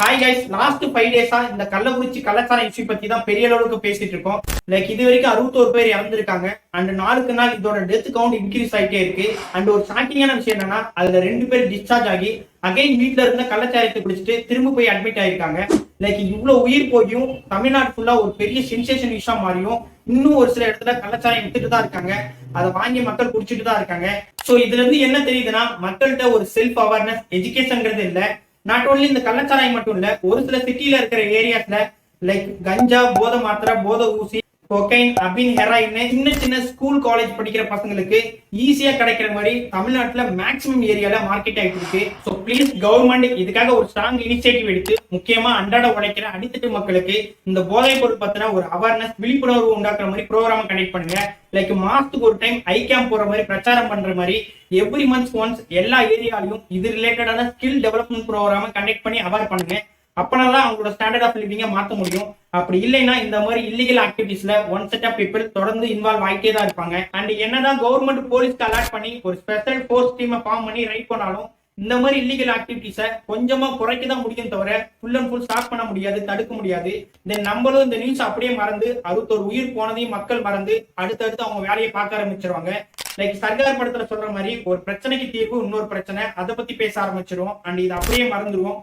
Hi guys last five டேஸா இந்த கள்ளக்குறிச்சி கலாச்சார இஷ்யூ பத்தி தான் பெரிய அளவுக்கு பேசிட்டு இருக்கோம். லைக் இது வரைக்கும் அறுபத்தோரு பேர் இறந்துருக்காங்க. அண்ட் நாளுக்கு நாள் இதோட டெத் கவுண்ட் இன்க்ரீஸ் ஆகிட்டே இருக்கு. அண்ட் ஒரு ஷாக்கிங்கான விஷயம் என்னன்னா அதுல ரெண்டு பேர் டிஸ்சார்ஜ் ஆகி அகைன் வீட்டுல இருந்த கள்ளச்சாரத்தை குடிச்சிட்டு திரும்ப போய் அட்மிட் ஆயிருக்காங்க. லைக் இவ்வளவு உயிர் போயும் தமிழ்நாடு ஃபுல்லா ஒரு பெரிய சென்சேஷன் இஷ்யூ மாறியும். இன்னும் ஒரு சில இடத்துல கள்ளச்சாரம் எடுத்துட்டு தான் இருக்காங்க. அதை வாங்கி மக்கள் குடிச்சிட்டு தான் இருக்காங்க. சோ இதுல இருந்து என்ன தெரியுதுன்னா மக்கள்கிட்ட ஒரு செல்ஃப் அவேர்னஸ் எஜுகேஷன்ங்கிறது இல்லை. நாட் ஓன்லி இந்த கள்ளச்சாராயம் மட்டும் இல்ல ஒரு சில சிட்டியில இருக்கிற ஏரியாஸ்ல லைக் கஞ்சா போத மாத்திரை போத ஊசி கொக்கைன் அப்படின்னு ஹெராயின் சின்ன சின்ன ஸ்கூல் காலேஜ் படிக்கிற பசங்களுக்கு ஈஸியா கிடைக்கிற மாதிரி தமிழ்நாட்டுல மேக்ஸிமம் ஏரியால மார்க்கெட் ஆகிட்டு இருக்கு. ஸோ ப்ளீஸ் கவர்மெண்ட் இதுக்காக ஒரு ஸ்ட்ராங் இனிஷியேட்டிவ் எடுத்து முக்கியமா அன்றாட உழைக்கிற அடித்தட்டு மக்களுக்கு இந்த போதைப் பொருள் பத்தின ஒரு அவேர்னஸ் விழிப்புணர்வு உண்டாக்குற மாதிரி ப்ரோக்ராம் கண்டக்ட் பண்ணுங்க. லைக் மாசத்துக்கு ஒரு டைம் ஐ கேம்ப் போற மாதிரி பிரச்சாரம் பண்ற மாதிரி எவ்ரி மந்த்ஸ் ஒன்ஸ் எல்லா ஏரியாலையும் இது ரிலேட்டடான ஸ்கில் டெவலப்மெண்ட் ப்ரோக்ராம் கண்டக்ட் பண்ணி அவேர் பண்ணுங்க. அப்பனாதான் அவங்களோட ஸ்டாண்டர்ட் ஆஃப் லிவிங்க மாற்ற முடியும். அப்படி இல்லைன்னா இந்த மாதிரி இல்லீகல் ஆக்டிவிட்டிஸ்ல ஒன் செட் ஆஃப் பீப்புள் தொடர்ந்து இன்வால்வ் ஆகிட்டே தான் இருப்பாங்க. அண்ட் என்னதான் கவர்மெண்ட் போலீஸ்க்கு அலாட் பண்ணி ஒரு ஸ்பெஷல் போர்ஸ் டீமை ஃபார்ம் பண்ணி ரைட் பண்ணாலும் இந்த மாதிரி இல்லீகல் ஆக்டிவிட்டிஸை கொஞ்சமா குறைக்க தான் முடியும் தவிர ஃபுல் அண்ட் ஃபுல் ஸ்டாப் பண்ண முடியாது தடுக்க முடியாது. தென் நம்மளும் இந்த நியூஸ் அப்படியே மறந்து அறுபத்தொரு உயிர் போனதையும் மக்கள் மறந்து அடுத்தடுத்து அவங்க வேலையை பார்க்க ஆரம்பிச்சிருவாங்க. லைக் சர்க்கார் படத்துல சொல்ற மாதிரி ஒரு பிரச்சனைக்கு தீர்வு இன்னொரு பிரச்சனை அதை பத்தி பேச ஆரம்பிச்சிருவோம். அண்ட் இது அப்படியே மறந்துடுவோம்